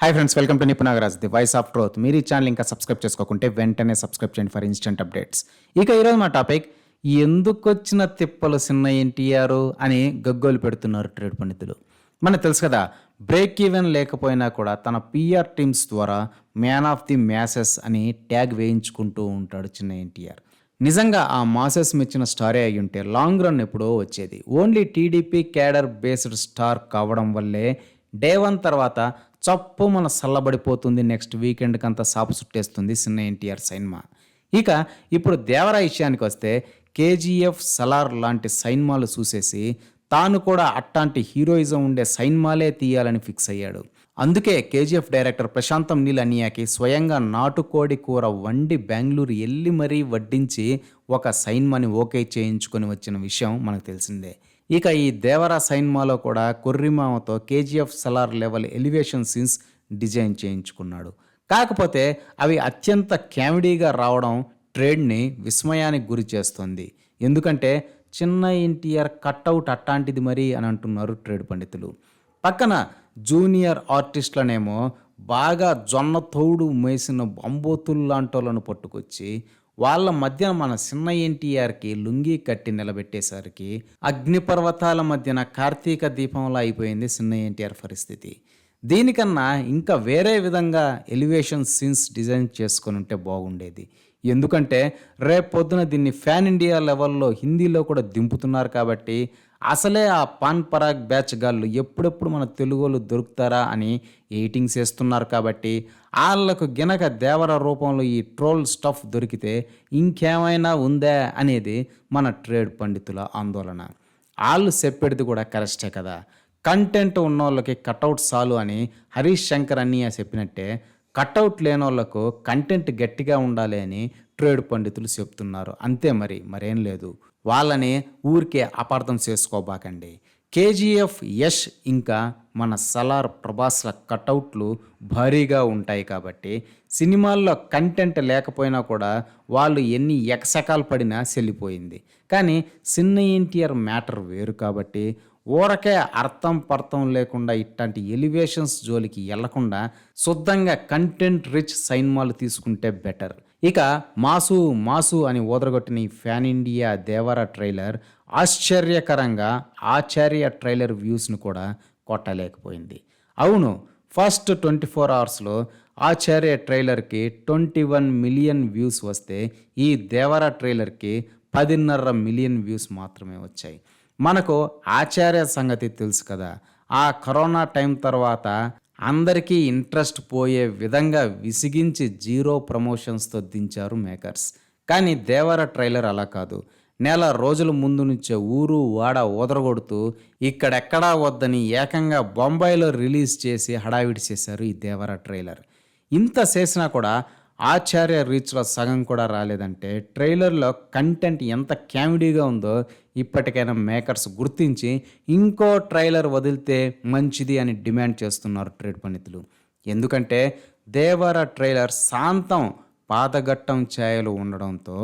Hi friends welcome to Nipuna Nagaraj the voice of truth మీరు ఈ channel ఇంకా subscribe చేసుకోకుంటే వెంటనే సబ్స్క్రైబ్ చేయండి ఫర్ ఇన్స్టెంట్ అప్డేట్స్ ఇక ఈరోజు మా టాపిక్ ఎందుకొచ్చిన తిప్పలు చిన్న ఎన్టీఆర్ అని గగ్గోలు పెడుతున్నారు ట్రేడ్ పండితులు. మనకు తెలుసు కదా బ్రేక్ ఈవెన్ లేకపోయినా కూడా తన పిఆర్ టీమ్స్ ద్వారా మ్యాన్ ఆఫ్ ది మ్యాసెస్ అని ట్యాగ్ వేయించుకుంటూ ఉంటాడు చిన్న ఎన్టీఆర్. నిజంగా ఆ మాసెస్ మెచ్చిన స్టారే అయి ఉంటే లాంగ్ రన్ ఎప్పుడో వచ్చేది. Only TDP cadre based star కావడం వల్లే డే వన్ తర్వాత చప్పు మన చల్లబడిపోతుంది నెక్స్ట్ వీకెండ్కి అంతా సాపు చుట్టేస్తుంది చిన్న ఎన్టీఆర్ సైన్మా ఇక ఇప్పుడు దేవరా విషయానికి వస్తే కేజీఎఫ్ సలార్ లాంటి సైన్మాలు చూసేసి తాను కూడా అట్లాంటి హీరోయిజం ఉండే సైన్మాలే తీయాలని ఫిక్స్ అయ్యాడు. అందుకే కేజీఎఫ్ డైరెక్టర్ ప్రశాంతం నీల్ అనియాకి స్వయంగా నాటుకోడి కూర వండి బెంగళూరు వెళ్ళి మరీ వడ్డించి ఒక సైన్మాని ఓకే చేయించుకొని వచ్చిన విషయం మనకు తెలిసిందే. ఇక ఈ దేవరా సైన్మాలో కూడా కొర్రిమామతో KGF Salaar level elevation scenes design చేయించుకున్నాడు. కాకపోతే అవి అత్యంత కామెడీగా రావడం ట్రేడ్ని విస్మయానికి గురి చేస్తుంది. ఎందుకంటే చిన్న ఎన్టీఆర్ కట్అవుట్ అట్టాంటిది మరి అని అంటున్నారు ట్రేడ్ పండితులు. పక్కన జూనియర్ ఆర్టిస్టులనేమో బాగా జొన్న తోడు మేసిన బంబోతుల్లాంటోళ్ళను పట్టుకొచ్చి వాళ్ళ మధ్యన మన చిన్న ఎన్టీఆర్కి లుంగి కట్టి నిలబెట్టేసరికి అగ్నిపర్వతాల మధ్యన కార్తీక దీపంలా అయిపోయింది చిన్న ఎన్టీఆర్ పరిస్థితి. దీనికన్నా ఇంకా వేరే విధంగా ఎలివేషన్ సీన్స్ డిజైన్ చేసుకొని ఉంటే బాగుండేది. ఎందుకంటే రేపు పొద్దున దీన్ని ఫ్యాన్ ఇండియా లెవెల్లో హిందీలో కూడా దింపుతున్నారు కాబట్టి అసలే ఆ పాన్ పరాగ్ బ్యాచ్ గాళ్ళు ఎప్పుడెప్పుడు మన తెలుగులు దొరుకుతారా అని ఎయిటింగ్స్ వేస్తున్నారు కాబట్టి వాళ్ళకు గినక దేవర రూపంలో ఈ ట్రోల్ స్టఫ్ దొరికితే ఇంకేమైనా ఉందా అనేది మన ట్రేడ్ పండితుల ఆందోళన. వాళ్ళు చెప్పేది కూడా కరెక్టే కదా. కంటెంట్ ఉన్న వాళ్ళకి కటౌట్ చాలు అని హరీష్ శంకర్ అన్నయ్య చెప్పినట్టే కటౌట్ లేని వాళ్ళకు కంటెంట్ గట్టిగా ఉండాలి అని ట్రేడ్ పండితులు చెప్తున్నారు. అంతే మరి మరేం లేదు. వాళ్ళని ఊరికే అపార్థం చేసుకోబాకండి. కేజీఎఫ్ యష్ ఇంకా మన సలార్ ప్రభాస్ల కటౌట్లు భారీగా ఉంటాయి కాబట్టి సినిమాల్లో కంటెంట్ లేకపోయినా కూడా వాళ్ళు ఎన్ని ఎకసకాలు పడినా చెల్లిపోయింది కానీ చిన్న ఎన్టీఆర్ మ్యాటర్ వేరు కాబట్టి ఊరకే అర్థం పర్థం లేకుండా ఇట్లాంటి ఎలివేషన్స్ జోలికి వెళ్ళకుండా శుద్ధంగా కంటెంట్ రిచ్ సైన్మాలు తీసుకుంటే బెటర్. ఇక మాసు మాసు అని ఓదరగొట్టిన ఈ ఫ్యాన్ ఇండియా దేవరా ట్రైలర్ ఆశ్చర్యకరంగా ఆచార్య ట్రైలర్ వ్యూస్ను కూడా కొట్టలేకపోయింది. అవును ఫస్ట్ ట్వంటీ ఫోర్ అవర్స్లో ఆచార్య ట్రైలర్కి ట్వంటీ వన్ మిలియన్ వ్యూస్ వస్తే ఈ దేవర ట్రైలర్కి పదిన్నర మిలియన్ వ్యూస్ మాత్రమే వచ్చాయి. మనకు ఆచార్య సంగతి తెలుసు కదా. ఆ కరోనా టైం తర్వాత అందరికీ ఇంట్రెస్ట్ పోయే విధంగా విసిగించి జీరో ప్రమోషన్స్తో దించారు మేకర్స్. కానీ దేవర ట్రైలర్ అలా కాదు. నెల రోజుల ముందు నుంచే ఊరు వాడ ఊదరగొడుతూ ఇక్కడెక్కడా వద్దని ఏకంగా బొంబాయిలో రిలీజ్ చేసి హడావిడి చేశారు ఈ దేవర ట్రైలర్. ఇంత చేసినా కూడా ఆచార్య రీచ్లో సగం కూడా రాలేదంటే ట్రైలర్లో కంటెంట్ ఎంత కామెడీగా ఉందో ఇప్పటికైనా మేకర్స్ గుర్తించి ఇంకో ట్రైలర్ వదిలితే మంచిది అని డిమాండ్ చేస్తున్నారు ట్రేడ్ పండితులు. ఎందుకంటే దేవర ట్రైలర్ శాంతం పాతఘట్టం ఛాయలు ఉండడంతో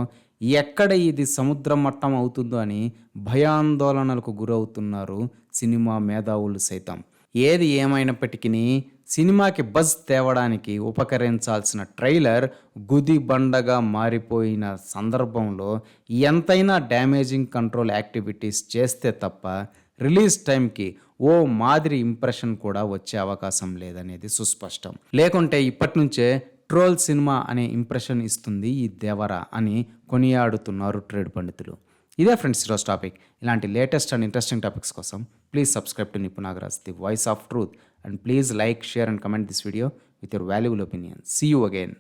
ఎక్కడ ఇది సముద్ర మట్టం అవుతుందో అని భయాందోళనలకు గురవుతున్నారు సినిమా మేధావులు సైతం. ఏది ఏమైనప్పటికీ సినిమాకి బజ్ తేవడానికి ఉపకరించాల్సిన ట్రైలర్ గుది బండగా మారిపోయిన సందర్భంలో ఎంతైనా డ్యామేజింగ్ కంట్రోల్ యాక్టివిటీస్ చేస్తే తప్ప రిలీజ్ టైంకి ఓ మాదిరి ఇంప్రెషన్ కూడా వచ్చే అవకాశం లేదనేది సుస్పష్టం. లేకుంటే ఇప్పటి నుంచే ట్రోల్ సినిమా అనే ఇంప్రెషన్ ఇస్తుంది ఈ దేవర అని కొనియాడుతున్నారు ట్రేడ్ పండితులు. ఇదే ఫ్రెండ్స్ ఈరోజు టాపిక్ ఇలాంటి లేటెస్ట్ అండ్ ఇంట్రెస్టింగ్ టాపిక్స్ కోసం please subscribe to Nipuna Nagaraj the voice of truth and please like share and comment this video with your valuable opinion see you again